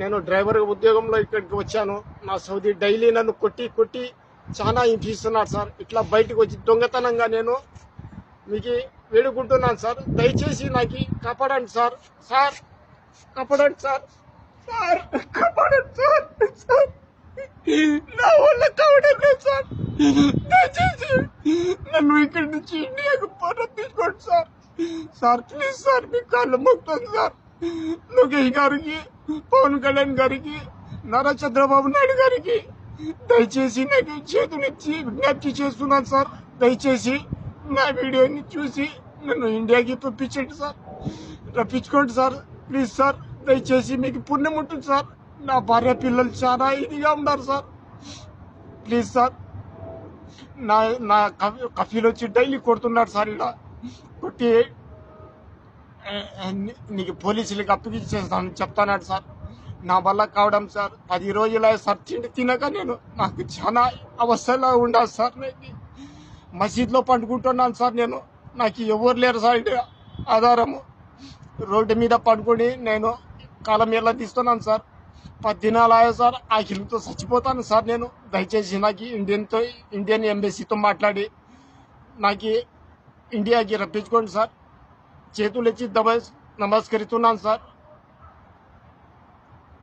నేను డ్రైవర్ ఉద్యోగంలో ఇక్కడికి వచ్చాను. నా సౌదీ డైలీ నన్ను కొట్టి కొట్టి చాలా హింసిస్తున్నాడు సార్. ఇట్లా బయటకు వచ్చి దొంగతనంగా నేను మీకు వేడుకుంటున్నాను సార్. దయచేసి నాకు కాపాడండి సార్. సార్ కాపాడండి సార్. సార్ కాపాడండి సార్. సార్ నా వల్ల కావడం లేదు సార్. దయచేసి నన్ను ఇక్కడి నుంచి ఇండియాకు రప్పించుకోండి సార్. సార్ ప్లీజ్ సార్ మీకు కాళ్ళు మొక్కుతుంది సార్. లోకేష్ గారికి పవన్ కళ్యాణ్ గారికి నారా చంద్రబాబు నాయుడు గారికి దయచేసి నాకు చేతునిచ్చి విజ్ఞప్తి చేస్తున్నాను సార్. దయచేసి నా వీడియోని చూసి నన్ను ఇండియాకి పంపించండి సార్. రప్పించుకోండి సార్. ప్లీజ్ సార్ దయచేసి మీకు పుణ్యం ఉంటుంది సార్. నా భార్య పిల్లలు చాలా ఇదిగా ఉన్నారు సార్. ప్లీజ్ సార్ నా నా కఫీ- కఫీలు వచ్చి డైలీ కొడుతున్నారు సార్ ఇలా. కొట్టి నీకు పోలీసులకు అప్పగించేస్తాను చెప్తానాడు సార్. నా వల్ల కావడం సార్. పది రోజుల సార్ తిండి తినక నేను నాకు చాలా అవస్థలా ఉండాలి సార్ నేను మసీద్లో పండుకుంటున్నాను సార్ నేను. నాకు ఎవరు లేరు సార్ ఆధారము. రోడ్డు మీద పండుకొని నేను కాలం ఎలా తీస్తున్నాను సార్. పది దినాలు ఆయా సార్ ఆకిలితో చచ్చిపోతాను సార్ నేను. దయచేసి నాకు ఇండియన్తో ఇండియన్ ఎంబసీతో మాట్లాడి నాకు ఇండియాకి రప్పించుకోండి సార్. చేతులు ఇచ్చి దమ నమస్కరిస్తున్నాను సార్